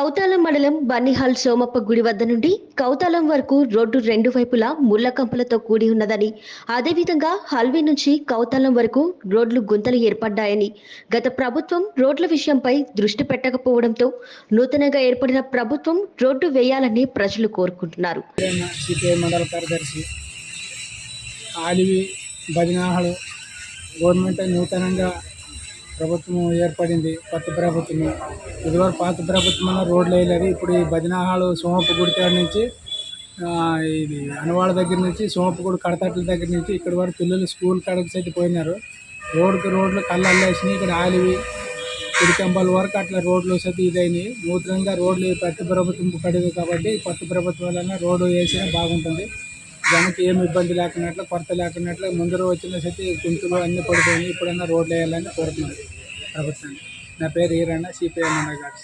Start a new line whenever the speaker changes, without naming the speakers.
మండలం బన్నిహాల్ సోమప్ప గుడి వద్ద నుండి కౌతాలం వరకు రోడ్డు రెండు వైపులా ముళ్ళ కంపలతో కూడి ఉన్నదని అదేవిధంగా హల్వీ నుంచి కౌతాలం వరకు రోడ్లు గుంతలు ఏర్పడ్డాయని గత ప్రభుత్వం రోడ్ల విషయంపై దృష్టి పెట్టకపోవడంతో నూతనంగా ఏర్పడిన ప్రభుత్వం రోడ్డు వేయాలని ప్రజలు కోరుకుంటున్నారు.
మండల కార్యదర్శి గవర్నమెంట్ నూతనంగా ప్రభుత్వం ఏర్పడింది కొత్త ప్రభుత్వం ఇదివరకు పాత ప్రభుత్వం రోడ్లు వేయలేదు. ఇప్పుడు ఈ బదినాహాలు సోమపు గుడి కాడ నుంచి ఇది అనవాడ దగ్గర నుంచి సోమపు గుడి కడతట్ల దగ్గర నుంచి ఇక్కడ వరకు పిల్లలు స్కూల్ కాడకి సైతే పోయినారు. రోడ్డుకి రోడ్లు కళ్ళు అల్లేసినాయి ఇక్కడ ఆలివి కుడికంబాల వరకు అట్లా రోడ్లు వసతి ఇదైనాయి. నూతనంగా రోడ్లు కొత్త ప్రభుత్వం పడింది కాబట్టి కొత్త ప్రభుత్వం వలన రోడ్డు వేసినా బాగుంటుంది. జనకి ఏమి ఇబ్బంది లేకున్నట్లు కొరత లేకున్నట్లు ముందర వచ్చిన సతి గుంతులు అన్నీ పడిపోయినాయి. ఇప్పుడన్నా రోడ్లు వేయాలని కోరుతున్నాను. ప్రభుత్వాన్ని నా పేరు ఈరన్న సిపిఐ మండల గారు.